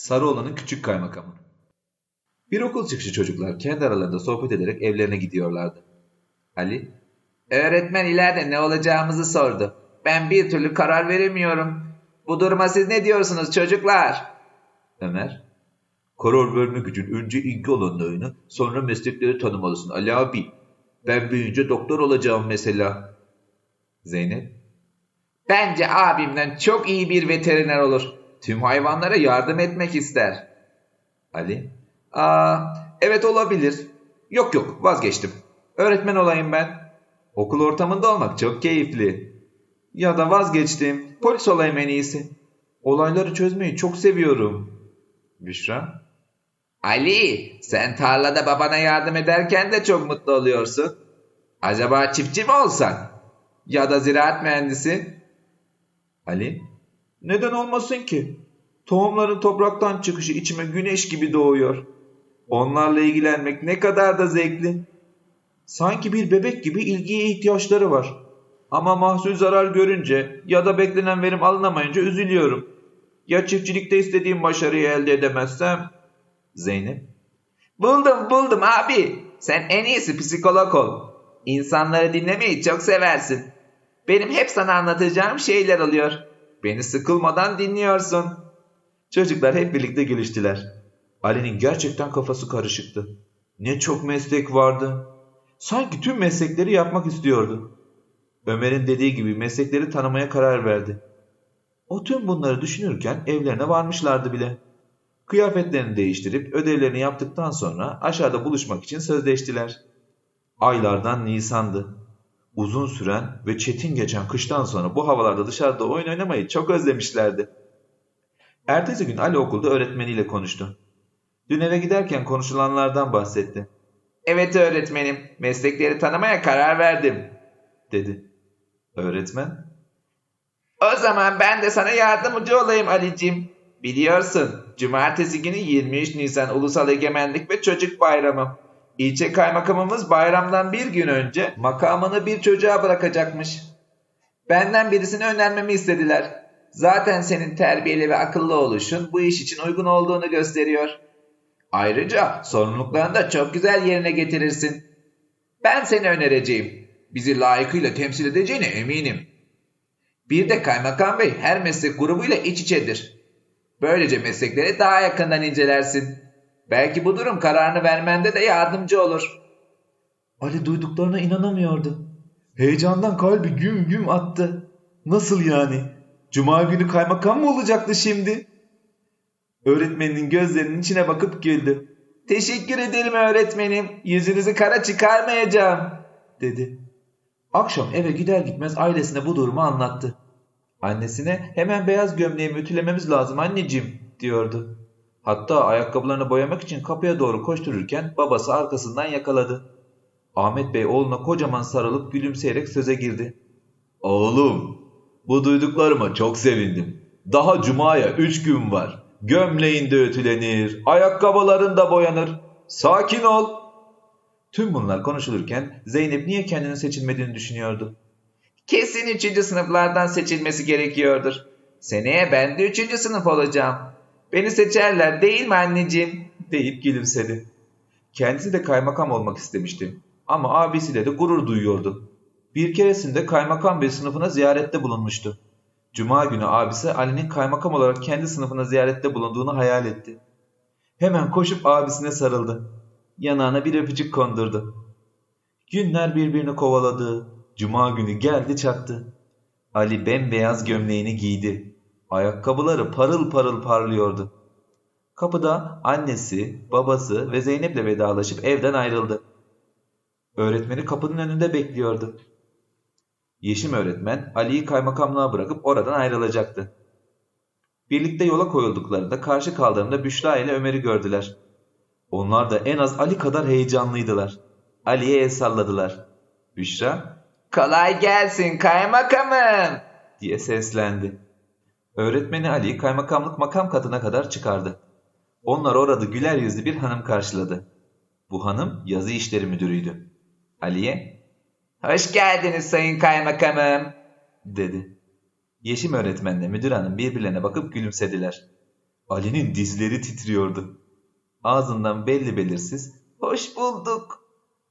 Sarıoğlan'ın küçük kaymakamı. Bir okul çıkışı çocuklar kendi aralarında sohbet ederek evlerine gidiyorlardı. Ali, Öğretmen ileride ne olacağımızı sordu. Ben bir türlü karar veremiyorum. Bu duruma siz ne diyorsunuz çocuklar? Ömer, karar verme gücün önce ilgi alanlarını sonra meslekleri tanımalısın Ali abi. Ben büyüyünce doktor olacağım mesela. Zeynep, Bence abimden çok iyi bir veteriner olur. Tüm hayvanlara yardım etmek ister. Ali, Aa, evet olabilir. Yok yok vazgeçtim. Öğretmen olayım ben. okul ortamında olmak çok keyifli. Ya da vazgeçtim. Polis olayım en iyisi. Olayları çözmeyi çok seviyorum. Büşra, Ali, sen tarlada babana yardım ederken de çok mutlu oluyorsun. Acaba çiftçi mi olsan? Ya da ziraat mühendisi? Ali, Neden olmasın ki? Tohumların topraktan çıkışı içime güneş gibi doğuyor. Onlarla ilgilenmek ne kadar da zevkli. Sanki bir bebek gibi ilgiye ihtiyaçları var. Ama mahsul zarar görünce ya da beklenen verim alınamayınca üzülüyorum. Ya çiftçilikte istediğim başarıyı elde edemezsem? Zeynep, Buldum buldum abi. Sen en iyisi psikolog ol. İnsanları dinlemeyi çok seversin. Benim hep sana anlatacağım şeyler oluyor. Beni sıkılmadan dinliyorsun. Çocuklar hep birlikte gülüştüler. Ali'nin gerçekten kafası karışıktı. Ne çok meslek vardı. Sanki tüm meslekleri yapmak istiyordu. Ömer'in dediği gibi meslekleri tanımaya karar verdi. O tüm bunları düşünürken evlerine varmışlardı bile. Kıyafetlerini değiştirip ödevlerini yaptıktan sonra aşağıda buluşmak için sözleştiler. Aylardan Nisan'dı. Uzun süren ve çetin geçen kıştan sonra bu havalarda dışarıda oyun oynamayı çok özlemişlerdi. Ertesi gün Ali okulda öğretmeniyle konuştu. Dün eve giderken konuşulanlardan bahsetti, Evet öğretmenim, meslekleri tanımaya karar verdim. dedi. Öğretmen, O zaman ben de sana yardımcı olayım Ali'cim. Biliyorsun, cumartesi günü 23 Nisan Ulusal Egemenlik ve Çocuk Bayramı. İlçe kaymakamımız bayramdan bir gün önce makamını bir çocuğa bırakacakmış. Benden birisini önermemi istediler. Zaten senin terbiyeli ve akıllı oluşun bu iş için uygun olduğunu gösteriyor. Ayrıca sorumluluklarını da çok güzel yerine getirirsin. Ben seni önereceğim. Bizi layıkıyla temsil edeceğine eminim. Bir de kaymakam bey her meslek grubuyla iç içedir. Böylece meslekleri daha yakından incelersin. Belki bu durum kararını vermende de yardımcı olur. Ali duyduklarına inanamıyordu. Heyecandan kalbi güm güm attı. Nasıl yani? Cuma günü kaymakam mı olacaktı şimdi? Öğretmeninin gözlerinin içine bakıp güldü. Teşekkür ederim öğretmenim. Yüzünüzü kara çıkarmayacağım. dedi. Akşam eve gider gitmez ailesine bu durumu anlattı. Annesine hemen beyaz gömleğimi ütülememiz lazım anneciğim diyordu. Hatta ayakkabılarını boyamak için kapıya doğru koştururken babası arkasından yakaladı. Ahmet Bey oğluna kocaman sarılıp gülümseyerek söze girdi. Oğlum, bu duyduklarıma çok sevindim. Daha cumaya üç gün var. Gömleğin de ütülenir, ayakkabıların da boyanır. Sakin ol. Tüm bunlar konuşulurken Zeynep niye kendini seçilmediğini düşünüyordu. Kesin üçüncü sınıflardan seçilmesi gerekiyordur. Seneye ben de üçüncü sınıf olacağım. Beni seçerler değil mi anneciğim? deyip gülümsedi. Kendisi de kaymakam olmak istemişti. Ama abisiyle de gurur duyuyordu. Bir keresinde kaymakam bey sınıfına ziyarette bulunmuştu. Cuma günü abisi Ali'nin kaymakam olarak kendi sınıfına ziyarette bulunduğunu hayal etti. Hemen koşup abisine sarıldı. Yanağına bir öpücük kondurdu. Günler birbirini kovaladı. Cuma günü geldi çattı. Ali bembeyaz gömleğini giydi. Ayakkabıları parıl parıl parlıyordu. Kapıda annesi, babası ve Zeynep'le vedalaşıp evden ayrıldı. Öğretmeni kapının önünde bekliyordu. Yeşim öğretmen Ali'yi kaymakamlığa bırakıp oradan ayrılacaktı. Birlikte yola koyulduklarında karşı kaldığında Büşra ile Ömer'i gördüler. Onlar da en az Ali kadar heyecanlıydılar. Ali'ye el salladılar. Büşra Kolay gelsin kaymakamım. diye seslendi. Öğretmeni Ali kaymakamlık makam katına kadar çıkardı. Onlar orada güler yüzlü bir hanım karşıladı. Bu hanım yazı işleri müdürüydü. Ali'ye Hoş geldiniz sayın kaymakamım. dedi. Yeşim öğretmenle müdür hanım birbirlerine bakıp gülümsediler. Ali'nin dizleri titriyordu. Ağzından belli belirsiz Hoş bulduk.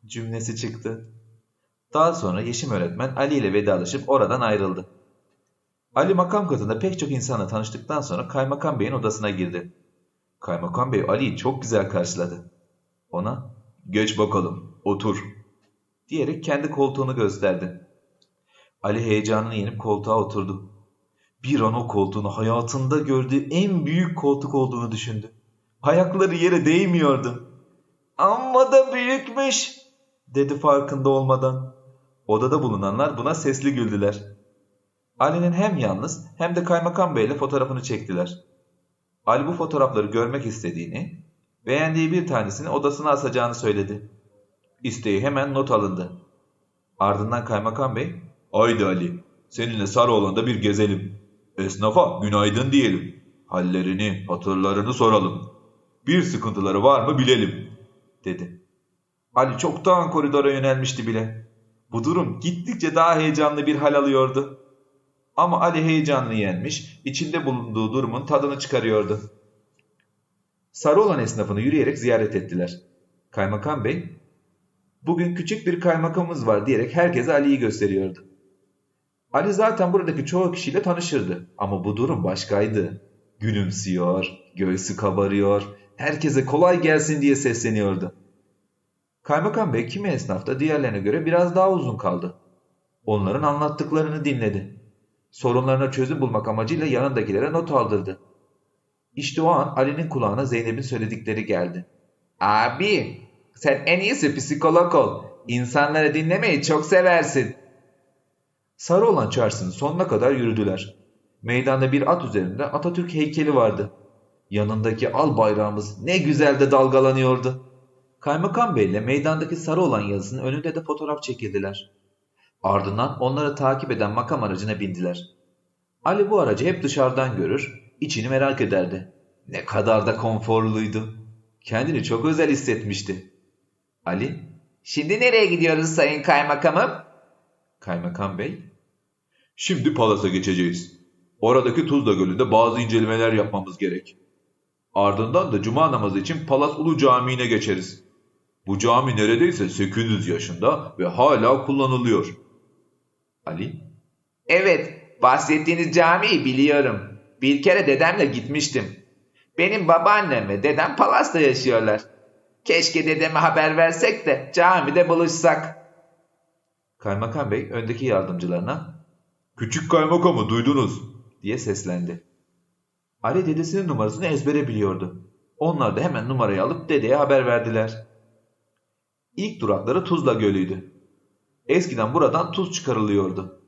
cümlesi çıktı. Daha sonra Yeşim öğretmen Ali ile vedalaşıp oradan ayrıldı. Ali makam katında pek çok insanla tanıştıktan sonra Kaymakam Bey'in odasına girdi. Kaymakam Bey Ali'yi çok güzel karşıladı. Ona geç bakalım otur diyerek kendi koltuğunu gösterdi. Ali heyecanını yenip koltuğa oturdu. Bir an o koltuğunu hayatında gördüğü en büyük koltuk olduğunu düşündü. Ayakları yere değmiyordu. Amma da büyükmüş dedi farkında olmadan. Odada bulunanlar buna sesli güldüler. Ali'nin hem yalnız hem de kaymakam beyle fotoğrafını çektiler. Ali bu fotoğrafları görmek istediğini, beğendiği bir tanesini odasına asacağını söyledi. İsteği hemen not alındı. Ardından kaymakam bey, ''Haydi Ali, seninle Sarıoğlan'da bir gezelim. Esnafa günaydın diyelim. Hallerini, hatırlarını soralım. Bir sıkıntıları var mı bilelim.'' dedi. Ali çoktan koridora yönelmişti bile. Bu durum gittikçe daha heyecanlı bir hal alıyordu. Ama Ali heyecanını yenmiş, içinde bulunduğu durumun tadını çıkarıyordu. Sarıoğlan esnafını yürüyerek ziyaret ettiler. Kaymakam Bey, bugün küçük bir kaymakamımız var diyerek herkese Ali'yi gösteriyordu. Ali zaten buradaki çoğu kişiyle tanışırdı ama bu durum başkaydı. Gülümsüyor, göğsü kabarıyor, herkese kolay gelsin diye sesleniyordu. Kaymakam Bey kimi esnafta diğerlerine göre biraz daha uzun kaldı. Onların anlattıklarını dinledi. Sorunlarına çözüm bulmak amacıyla yanındakilere not aldırdı. İşte o an Ali'nin kulağına Zeynep'in söyledikleri geldi. Abi sen en iyisi psikolog ol. İnsanları dinlemeyi çok seversin. Sarıoğlan çarşısının sonuna kadar yürüdüler. Meydanda bir at üzerinde Atatürk heykeli vardı. Yanındaki al bayrağımız ne güzel de dalgalanıyordu. Kaymakam Bey ile meydandaki Sarıoğlan yazısının önünde de fotoğraf çekildiler. Ardından onları takip eden makam aracına bindiler. Ali bu aracı hep dışarıdan görür, içini merak ederdi. Ne kadar da konforluydu. Kendini çok özel hissetmişti. Ali, Şimdi nereye gidiyoruz sayın kaymakamım? Kaymakam Bey, Şimdi Palas'a geçeceğiz. Oradaki Tuzla Gölü'nde bazı incelemeler yapmamız gerek. Ardından da cuma namazı için Palas Ulu Camii'ne geçeriz. Bu cami neredeyse 800 yaşında ve hala kullanılıyor. Ali, Evet, bahsettiğiniz camiyi biliyorum. Bir kere dedemle gitmiştim. Benim babaannem ve dedem Palas'ta yaşıyorlar. Keşke dedeme haber versek de camide buluşsak. Kaymakam Bey öndeki yardımcılarına ''Küçük kaymakamı duydunuz'' diye seslendi. Ali dedesinin numarasını ezbere biliyordu. Onlar da hemen numarayı alıp dedeye haber verdiler. İlk durakları Tuzla Gölü'ydü. Eskiden buradan tuz çıkarılıyordu.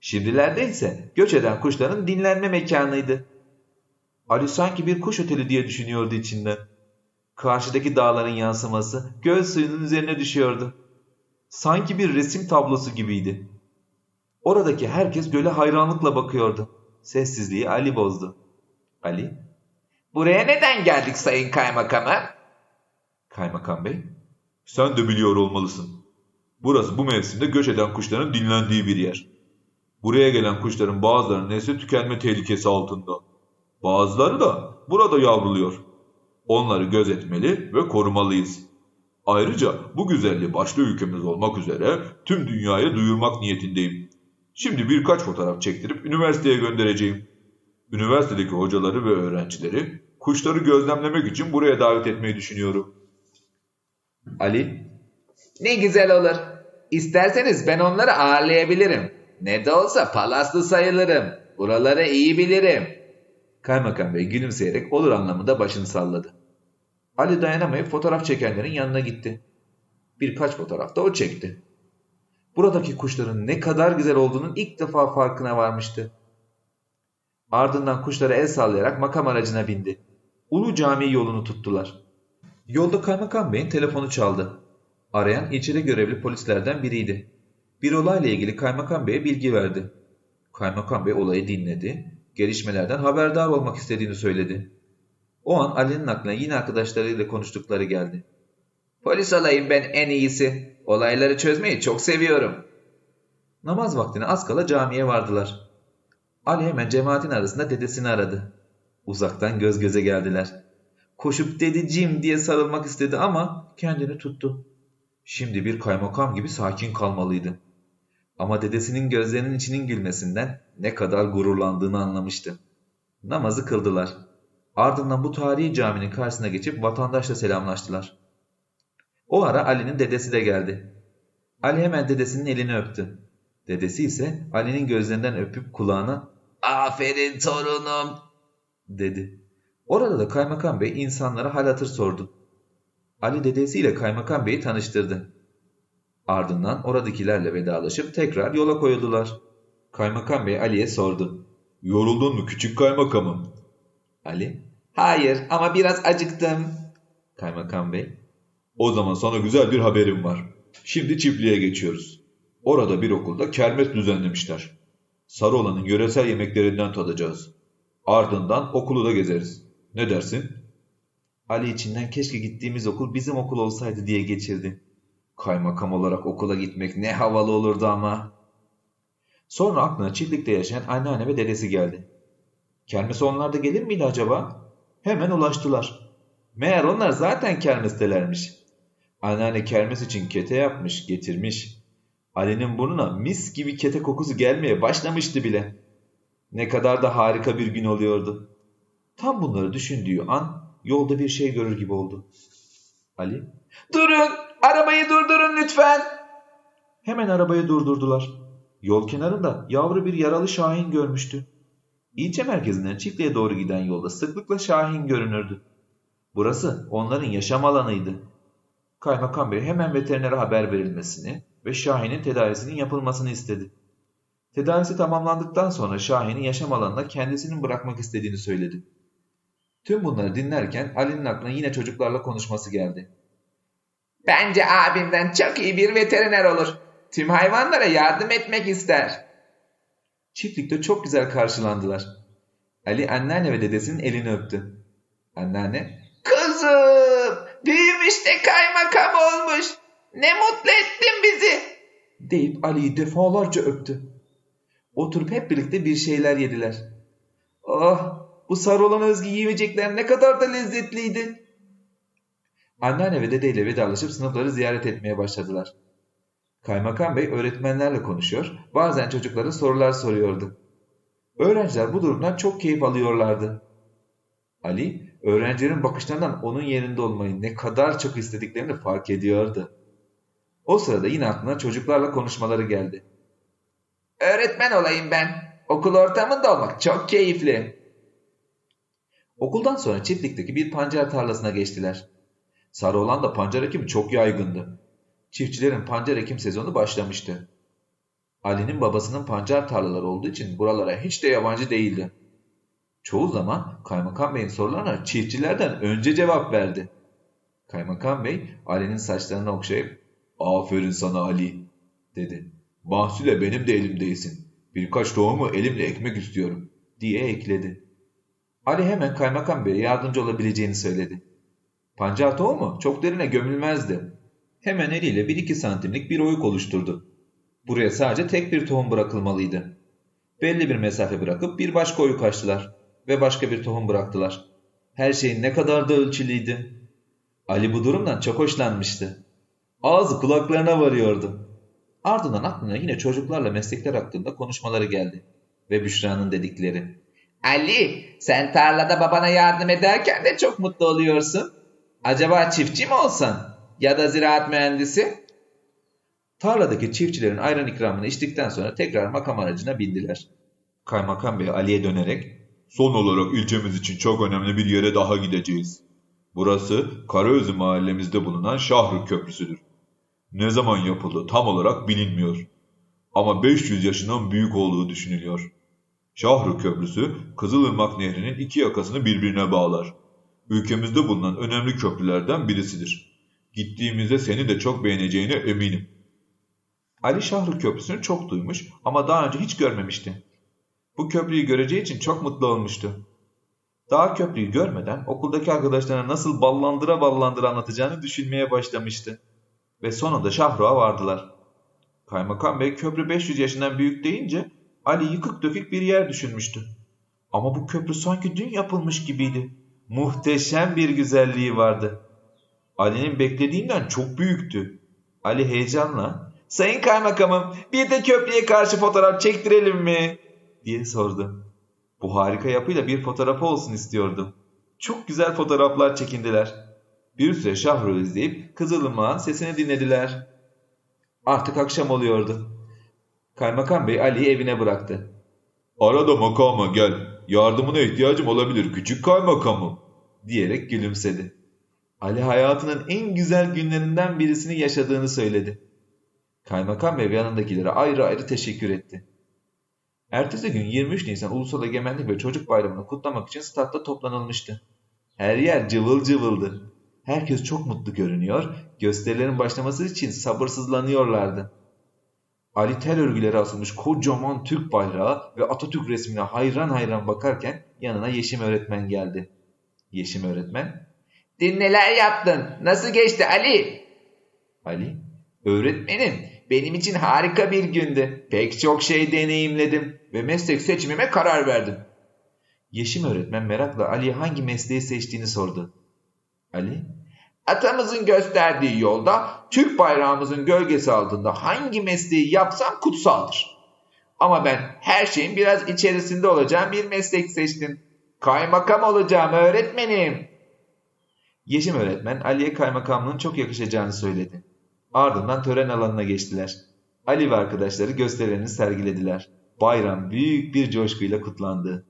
Şimdilerde ise göç eden kuşların dinlenme mekanıydı. Ali sanki bir kuş oteli diye düşünüyordu içinden. Karşıdaki dağların yansıması göl suyunun üzerine düşüyordu. Sanki bir resim tablosu gibiydi. Oradaki herkes göle hayranlıkla bakıyordu. Sessizliği Ali bozdu. Ali, Buraya neden geldik sayın kaymakamım? Kaymakam Bey, sen de biliyor olmalısın. Burası bu mevsimde göç eden kuşların dinlendiği bir yer. Buraya gelen kuşların bazılarının nesli tükenme tehlikesi altında. Bazıları da burada yavruluyor. Onları gözetmeli ve korumalıyız. Ayrıca bu güzelliği başta ülkemiz olmak üzere tüm dünyaya duyurmak niyetindeyim. Şimdi birkaç fotoğraf çektirip üniversiteye göndereceğim. Üniversitedeki hocaları ve öğrencileri kuşları gözlemlemek için buraya davet etmeyi düşünüyorum. Ali, Ne güzel olur. İsterseniz ben onları ağırlayabilirim. Ne de olsa palaslı sayılırım. Buraları iyi bilirim. Kaymakam Bey gülümseyerek olur anlamında başını salladı. Ali dayanamayıp fotoğraf çekenlerin yanına gitti. Birkaç fotoğraf da o çekti. Buradaki kuşların ne kadar güzel olduğunun ilk defa farkına varmıştı. Ardından kuşlara el sallayarak makam aracına bindi. Ulu Cami yolunu tuttular. Yolda Kaymakam Bey'in telefonu çaldı. Arayan ilçede görevli polislerden biriydi. Bir olayla ilgili Kaymakam Bey'e bilgi verdi. Kaymakam Bey olayı dinledi, gelişmelerden haberdar olmak istediğini söyledi. O an Ali'nin aklına yine arkadaşlarıyla konuştukları geldi. Polis olayım ben en iyisi. Olayları çözmeyi çok seviyorum. Namaz vaktine az kala camiye vardılar. Ali hemen cemaatin arasında dedesini aradı. Uzaktan göz göze geldiler. Koşup dedeciğim diye sarılmak istedi ama kendini tuttu. Şimdi bir kaymakam gibi sakin kalmalıydı. Ama dedesinin gözlerinin içinin gülmesinden ne kadar gururlandığını anlamıştı. Namazı kıldılar. Ardından bu tarihi caminin karşısına geçip vatandaşla selamlaştılar. O ara Ali'nin dedesi de geldi. Ali hemen dedesinin elini öptü. Dedesi ise Ali'nin gözlerinden öpüp kulağına ''Aferin torunum'' dedi. Orada da kaymakam bey insanlara hal hatır sordu. Ali dedesiyle kaymakam beyi tanıştırdı. Ardından oradakilerle vedalaşıp tekrar yola koyuldular. Kaymakam bey Ali'ye sordu. Yoruldun mu küçük kaymakamım? Ali, Hayır ama biraz acıktım. kaymakam bey, O zaman sana güzel bir haberim var. Şimdi çiftliğe geçiyoruz. Orada bir okulda kermes düzenlemişler. Sarıoğlan'ın yöresel yemeklerinden tadacağız. Ardından okulu da gezeriz. Ne dersin? Ali içinden keşke gittiğimiz okul bizim okul olsaydı diye geçirdi. Kaymakam olarak okula gitmek ne havalı olurdu ama. Sonra aklına çiftlikte yaşayan anneanne ve dedesi geldi. Kermes onlar da gelir miydi acaba? Hemen ulaştılar. Meğer onlar zaten kermestelermiş. Anneanne kermes için kete yapmış, getirmiş. Ali'nin burnuna mis gibi kete kokusu gelmeye başlamıştı bile. Ne kadar da harika bir gün oluyordu. Tam bunları düşündüğü an yolda bir şey görür gibi oldu. Ali Durun, arabayı durdurun lütfen. hemen arabayı durdurdular. Yol kenarında yavru bir yaralı şahin görmüştü. İlçe merkezinden çiftliğe doğru giden yolda sıklıkla şahin görünürdü. Burası onların yaşam alanıydı. Kaymakam Bey hemen veterinere haber verilmesini ve Şahin'in tedavisinin yapılmasını istedi. Tedavisi tamamlandıktan sonra Şahin'in yaşam alanına kendisinin bırakmak istediğini söyledi. Tüm bunları dinlerken Ali'nin aklına yine çocuklarla konuşması geldi. Bence abimden çok iyi bir veteriner olur. Tüm hayvanlara yardım etmek ister. Çiftlikte çok güzel karşılandılar. Ali anneanne ve dedesinin elini öptü. Anneanne, Kızım, büyümüş de kaymakam olmuş. Ne mutlu ettin bizi. deyip Ali'yi defalarca öptü. Oturup hep birlikte bir şeyler yediler. Ah, bu sarı olan özgü yiyecekler ne kadar da lezzetliydi. Anneanne ve dedeyle vedalaşıp sınıfları ziyaret etmeye başladılar. Kaymakam Bey öğretmenlerle konuşuyor, bazen çocuklara sorular soruyordu. Öğrenciler bu durumdan çok keyif alıyorlardı. Ali, öğrencilerin bakışlarından onun yerinde olmayı ne kadar çok istediklerini fark ediyordu. O sırada yine aklına çocuklarla konuşmaları geldi. Öğretmen olayım ben. Okul ortamında olmak çok keyifli. Okuldan sonra çiftlikteki bir pancar tarlasına geçtiler. Sarıoğlan da pancar ekimi çok yaygındı. Çiftçilerin pancar ekim sezonu başlamıştı. Ali'nin babasının pancar tarlaları olduğu için buralara hiç de yabancı değildi. Çoğu zaman Kaymakam Bey'in sorularına çiftçilerden önce cevap verdi. Kaymakam Bey Ali'nin saçlarını okşayıp Aferin sana Ali, dedi mahsule benim de elimdeysin. Birkaç tohumu elimle ekmek istiyorum. diye ekledi. Ali hemen Kaymakam Bey'e yardımcı olabileceğini söyledi. Pancar tohumu çok derine gömülmezdi. Hemen eliyle 1-2 santimlik bir oyuk oluşturdu. Buraya sadece tek bir tohum bırakılmalıydı. Belli bir mesafe bırakıp bir başka oyuk açtılar ve başka bir tohum bıraktılar. Her şey ne kadar da ölçülüydü. Ali bu durumdan çok hoşlanmıştı. Ağzı kulaklarına varıyordu. Ardından aklına yine çocuklarla meslekler hakkında konuşmaları geldi. Ve Büşra'nın dedikleri. Ali, sen tarlada babana yardım ederken de çok mutlu oluyorsun. Acaba çiftçi mi olsan? Ya da ziraat mühendisi? Tarladaki çiftçilerin ayran ikramını içtikten sonra tekrar makam aracına bindiler. Kaymakam Bey Ali'ye dönerek Son olarak ilçemiz için çok önemli bir yere daha gideceğiz. Burası Karaözü mahallemizde bulunan Şahrı Köprüsü'dür. Ne zaman yapıldı tam olarak bilinmiyor. Ama 500 yaşından büyük olduğu düşünülüyor. Şahrı Köprüsü Kızılırmak Nehri'nin iki yakasını birbirine bağlar. Ülkemizde bulunan önemli köprülerden birisidir. Gittiğimizde seni de çok beğeneceğine eminim. Ali Şahrı Köprüsü'nü çok duymuş ama daha önce hiç görmemişti. Bu köprüyü göreceği için çok mutlu olmuştu. Daha köprüyü görmeden okuldaki arkadaşlarına nasıl ballandıra ballandıra anlatacağını düşünmeye başlamıştı. Ve sonunda Şahruğa vardılar. Kaymakam Bey köprü 500 yaşından büyük deyince Ali yıkık dökük bir yer düşünmüştü. Ama bu köprü sanki dün yapılmış gibiydi. Muhteşem bir güzelliği vardı. Ali'nin beklediğinden çok büyüktü. Ali heyecanla Sayın kaymakamım bir de köprüye karşı fotoğraf çektirelim mi? diye sordu. Bu harika yapıyla bir fotoğrafı olsun istiyordu. Çok güzel fotoğraflar çekindiler. Bir süre Şahru izleyip Kızılırmak'ın sesini dinlediler. Artık akşam oluyordu. Kaymakam Bey Ali'yi evine bıraktı. Arada makama gel. Yardımına ihtiyacım olabilir küçük kaymakamım. diyerek gülümsedi. Ali hayatının en güzel günlerinden birisini yaşadığını söyledi. Kaymakam Bey yanındakilere ayrı ayrı teşekkür etti. Ertesi gün 23 Nisan Ulusal Egemenlik ve Çocuk Bayramı'nı kutlamak için statta toplanılmıştı. Her yer cıvıl cıvıldı. Herkes çok mutlu görünüyor, gösterilerin başlaması için sabırsızlanıyorlardı. Ali tel örgüleri asılmış kocaman Türk bayrağı ve Atatürk resmine hayran hayran bakarken yanına Yeşim öğretmen geldi. Yeşim öğretmen, Dün neler yaptın? Nasıl geçti Ali? Ali, Öğretmenim benim için harika bir gündü. Pek çok şey deneyimledim ve meslek seçimime karar verdim. Yeşim öğretmen merakla Ali'ye hangi mesleği seçtiğini sordu. Ali, Atamızın gösterdiği yolda Türk bayrağımızın gölgesi altında hangi mesleği yapsam kutsaldır. Ama ben her şeyin biraz içerisinde olacağım bir meslek seçtim. Kaymakam olacağım öğretmenim. Yeşim öğretmen Ali'ye kaymakamlığın çok yakışacağını söyledi. Ardından tören alanına geçtiler. Ali ve arkadaşları gösterilerini sergilediler. Bayram büyük bir coşkuyla kutlandı.